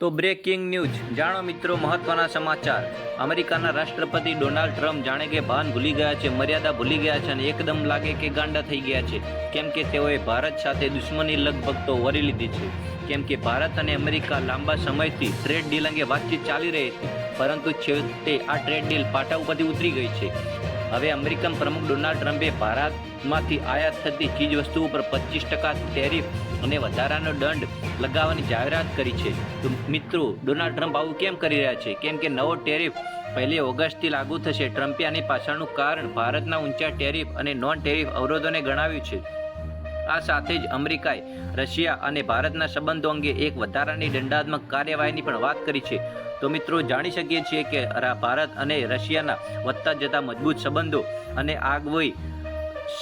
તો breaking news. જાણો મિત્રો મહત્વના સમાચાર. અમેરિકાના રાષ્ટ્રપતિ ડોનાલ્ડ ટ્રમ્પ જાણે કે ભાન ભૂલી ગયા છે, મર્યાદા ભૂલી ગયા છે અને એકદમ લાગે કે ગાંડા થઈ ગયા છે. કેમ કે તેઓએ ભારત સાથે દુશ્મની લગભગ તો વરી લીધી છે. કેમ કે ભારત અને અમેરિકા લાંબા સમયથી ટ્રેડ ડીલ અંગે વાતચીત ચાલી રહી હતી. પરંતુ છેવટે આ ટ્રેડ ડીલ પાટા ઉપરથી ઉતરી ગઈ છે. હવે અમેરિકન પ્રમુખ ડોનાલ્ડ ટ્રમ્પે ભારતમાંથી આયાત થતી ચીજવસ્તુઓ પર પચીસ ટકા ટેરિફ અને વધારાનો દંડ લગાવવાની જાહેરાત કરી છે. તો મિત્રો, ડોનાલ્ડ ટ્રમ્પ આવું કેમ કરી રહ્યા છે? કેમ કે નવો ટેરિફ પહેલી ઓગસ્ટથી લાગુ થશે. ટ્રમ્પે આની પાછળનું કારણ ભારતના ઊંચા ટેરિફ અને નોન ટેરિફ અવરોધોને ગણાવ્યું છે. આ સાથે જ અમેરિકાએ રશિયા અને ભારતના સંબંધો અંગે એક વધારાની દંડાત્મક કાર્યવાહીની પણ વાત કરી છે. તો મિત્રો, જાણી શકીએ છીએ કે ભારત અને રશિયાના વધતા જતા મજબૂત સંબંધો અને આગવી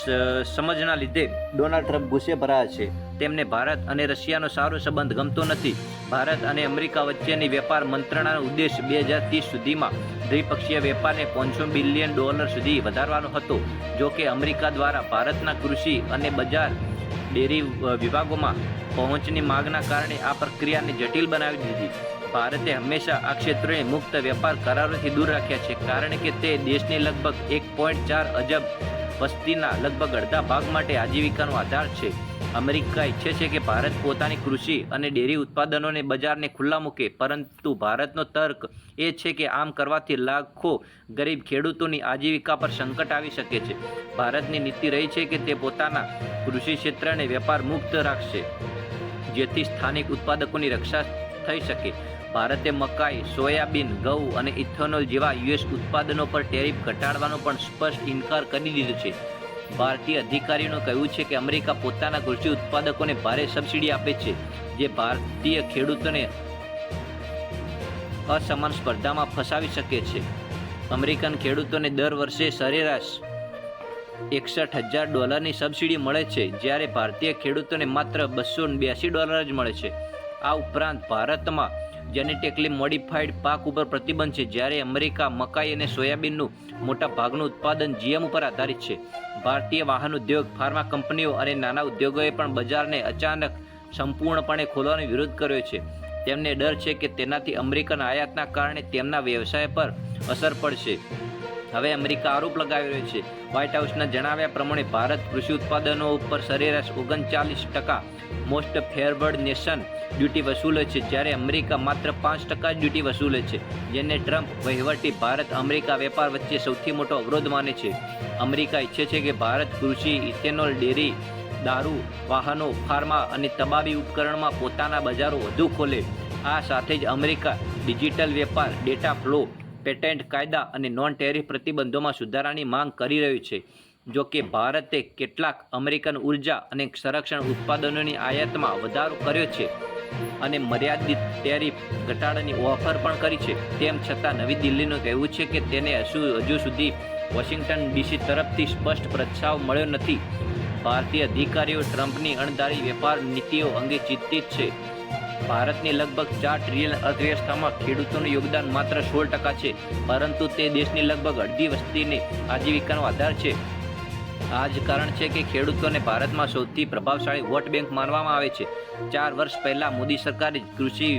સ- સમજના લીધે ડોનાલ્ડ ટ્રમ્પ ગુસ્સે ભરાયા છે. તેમને ભારત અને રશિયાનો સારો સંબંધ ગમતો નથી. ભારત અને અમેરિકા વચ્ચેની વેપાર મંત્રણાનો ઉદ્દેશ બે હજાર ત્રીસ સુધીમાં દ્વિપક્ષીય વેપારને પાંચસો બિલિયન ડોલર સુધી વધારવાનો હતો. જો કે અમેરિકા દ્વારા ભારતના કૃષિ અને બજાર ડેરી વિભાગોમાં પહોંચની માગના કારણે આ પ્રક્રિયાને જટિલ બનાવી દીધી. ભારતે હંમેશા આ ક્ષેત્રોને મુક્ત વેપાર કરારોથી દૂર રાખ્યા છે, કારણ કે તે દેશની લગભગ એક પોઈન્ટ ચાર અજબ વસ્તીના લગભગ અડધા ભાગ માટે આજીવિકાનો આધાર છે. અમેરિકા ઈચ્છે છે કે ભારત પોતાની કૃષિ અને ડેરી ઉત્પાદનોને બજારને ખુલ્લા મૂકે, પરંતુ ભારતનો તર્ક એ છે કે આમ કરવાથી લાખો ગરીબ ખેડૂતોની આજીવિકા પર સંકટ આવી શકે છે. ભારતની નીતિ રહી છે કે તે પોતાના કૃષિ ક્ષેત્રને વેપાર મુક્ત રાખશે, જેથી સ્થાનિક ઉત્પાદકોની રક્ષા થઈ શકે. ભારતે મકાઈ, સોયાબીન, ઘઉં અને ઇથેનોલ જેવા યુએસ ઉત્પાદનો પર ટેરિફ ઘટાડવાનો પણ સ્પષ્ટ ઇનકાર કરી દીધો છે. ભારતીય અધિકારીઓનું કહ્યું છે કે અમેરિકા પોતાના કૃષિ ઉત્પાદકોને ભારે સબસિડી આપે છે, જે ભારતીય ખેડૂતોને અસમાન સ્પર્ધામાં ફસાવી શકે છે. અમેરિકન ખેડૂતોને દર વર્ષે સરેરાશ એકસઠ હજાર ડોલરની સબસિડી મળે છે, જ્યારે ભારતીય ખેડૂતોને માત્ર બસો બ્યાસી ડોલર જ મળે છે. આ ઉપરાંત ભારતમાં જેનેટિકલી મોડિફાઈડ પાક ઉપર પ્રતિબંધ છે. જ્યારે અમેરિકા, મકાઈ અને સોયાબીનનું મોટા ભાગનું ઉત્પાદન જીએમ ઉપર આધારિત છે. ભારતીય વાહન ઉદ્યોગ, ફાર્મા કંપનીઓ અને નાના ઉદ્યોગોએ પણ બજારને અચાનક સંપૂર્ણપણે ખોલવાનો વિરોધ કર્યો છે. તેમને ડર છે કે તેનાથી અમેરિકન આયાતના કારણે તેમના વ્યવસાય પર અસર પડશે. હવે અમેરિકા આરોપ લગાવી રહ્યો છે. વ્હાઇટ હાઉસના જણાવ્યા પ્રમાણે ભારત કૃષિ ઉત્પાદનો ઉપર સરેરાશ ઓગણચાલીસ ટકા મોસ્ટ ફેરવર્ડ નેશન ડ્યુટી વસૂલે છે, જ્યારે અમેરિકા માત્ર પાંચ ટકા જ ડ્યુટી વસૂલે છે, જેને ટ્રમ્પ વહીવટી ભારત અમેરિકા વેપાર વચ્ચે સૌથી મોટો અવરોધ માને છે. અમેરિકા ઈચ્છે છે કે ભારત કૃષિ, ઇથેનોલ, ડેરી, દારૂ, વાહનો, ફાર્મા અને તબાબી ઉપકરણમાં પોતાના બજારો વધુ ખોલે. આ સાથે જ અમેરિકા ડિજિટલ વેપાર ડેટા ફ્લો પેટેન્ટ, કાયદા અને નોન ટેરિફ પ્રતિબંધોમાં સુધારાની માંગ કરી રહ્યું છે. જો કે ભારતે કેટલાક અમેરિકન ઊર્જા અને સંરક્ષણ ઉત્પાદનોની આયાતમાં વધારો કર્યો છે અને મર્યાદિત ટેરિફ ઘટાડાની ઓફર પણ કરી છે. તેમ છતાં નવી દિલ્હીનું કહેવું છે કે તેને હજુ હજુ સુધી વોશિંગ્ટન ડીસી તરફથી સ્પષ્ટ પ્રસ્તાવ મળ્યો નથી. ભારતીય અધિકારીઓ ટ્રમ્પની અણધારી વેપાર નીતિઓ અંગે ચિંતિત છે. ભારતની લગભગ ચાર ટ્રિલિયન અર્થવ્યવસ્થામાં ખેડૂતોનું યોગદાન માત્ર સોળ ટકા છે, પરંતુ તે દેશની લગભગ અડધી વસ્તીની આજીવિકાનો આધાર છે. આ જ કારણ છે કે ખેડૂતોને ભારતમાં સૌથી પ્રભાવશાળી વોટ બેંક માનવામાં આવે છે. ચાર વર્ષ પહેલા મોદી સરકારે કૃષિ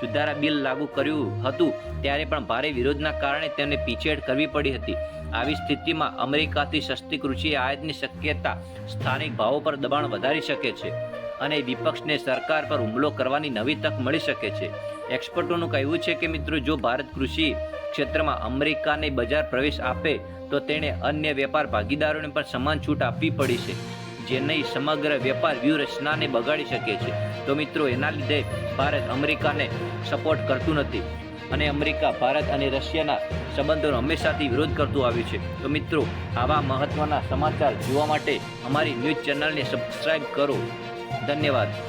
સુધારા બિલ લાગુ કર્યું હતું, ત્યારે પણ ભારે વિરોધના કારણે તેને પીછેડ કરવી પડી હતી. આવી સ્થિતિમાં અમેરિકાથી સસ્તી કૃષિ આયાતની શક્યતા સ્થાનિક ભાવો પર દબાણ વધારી શકે છે. અને વિપક્ષને સરકાર પર હુમલો કરવાની નવી તક મળી શકે છે. એક્સપર્ટોનું કહેવું છે કે મિત્રો, જો ભારત કૃષિ ક્ષેત્રમાં અમેરિકાને બજાર પ્રવેશ આપે, તો તેણે અન્ય વેપાર ભાગીદારોને પણ સમાન છૂટ આપવી પડી છે જેની સમગ્ર વેપાર વ્યૂહરચનાને બગાડી શકે છે. તો મિત્રો, એના લીધે ભારત અમેરિકાને સપોર્ટ કરતું નથી અને અમેરિકા, ભારત અને રશિયાના સંબંધોનો હંમેશાથી વિરોધ કરતું આવ્યું છે. તો મિત્રો, આવા મહત્વના સમાચાર જોવા માટે અમારી ન્યૂઝ ચેનલને સબસ્ક્રાઈબ કરો. ધન્યવાદ.